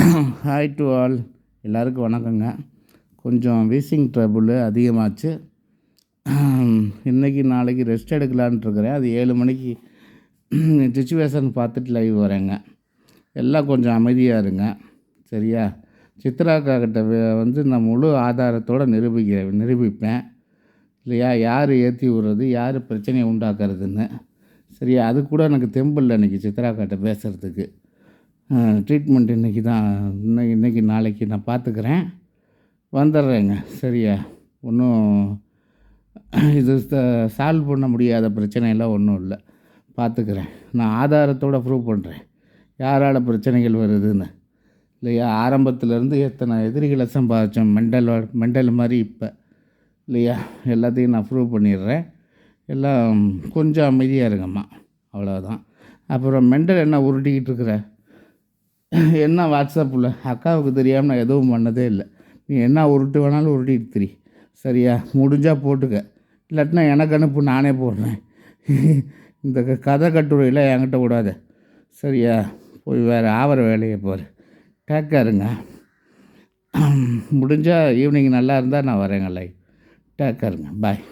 Hi to all எல்லாருக்கும் வணக்கங்க. கொஞ்சம் வீசிங் ட்ரபுள் அதிகமாச்சு. இன்றைக்கி நாளைக்கு ரெஸ்ட் எடுக்கலான்ட்டு இருக்கிறேன். அது ஏழு மணிக்கு சுச்சுவேஷன் பார்த்துட்டு லைவ் வரேங்க. எல்லாம் கொஞ்சம் அமைதியாக இருங்க. சரியா? சித்ராக்காக்கிட்ட வந்து நான் முழு ஆதாரத்தோடு நிரூபிக்க நிரூபிப்பேன். இல்லையா? யார் ஏற்றி விடுறது? யார் பிரச்சனையை உண்டாக்குறதுன்னு. சரியா? அது கூட எனக்கு தெம்பு இல்லை இன்றைக்கி சித்ராக்காட்ட பேசுகிறதுக்கு ட்ரீட்மெண்ட் இன்றைக்கி தான் இன்னைக்கு இன்றைக்கி நாளைக்கு நான் பார்த்துக்கிறேன். வந்துடுறேங்க. சரியா? ஒன்றும் இது சால்வ் பண்ண முடியாத பிரச்சனையெல்லாம் ஒன்றும் இல்லை. பார்த்துக்கிறேன். நான் ஆதாரத்தோடு ப்ரூவ் பண்ணுறேன் யாரால் பிரச்சனைகள் வருதுன்னு. இல்லையா? ஆரம்பத்துலேருந்து எத்தனை எதிரிகளை சம்பாதிச்சோம்? மெண்டல் மெண்டல் மாதிரி இப்போ. இல்லையா? எல்லாத்தையும் நான் ப்ரூவ் பண்ணிடுறேன். எல்லாம் கொஞ்சம் அமைதியாக இருங்கம்மா. அவ்வளோதான் அப்புறம் மெண்டல் என்ன உருட்டிக்கிட்டு இருக்கிற? என்ன வாட்ஸ்அப்பில் அக்காவுக்கு தெரியாமல் நான் எதுவும் பண்ணதே இல்லை. நீ என்ன உருட்டு வேணாலும் உருட்டிட்டு திரி. சரியா? முடிஞ்சால் போட்டுக்க. இல்லாட்டினா எனக்கு அனுப்பு நானே போடுறேன். இந்த க- கதை கட்டுரையில் என்கிட்ட விடாத. சரியா? போய் வேறு ஆவர வேலையை போகிற டேக்காருங்க முடிஞ்சால் ஈவினிங் நல்லா இருந்தால் நான் வரேங்க லைவ். டேக்காருங்க பாய்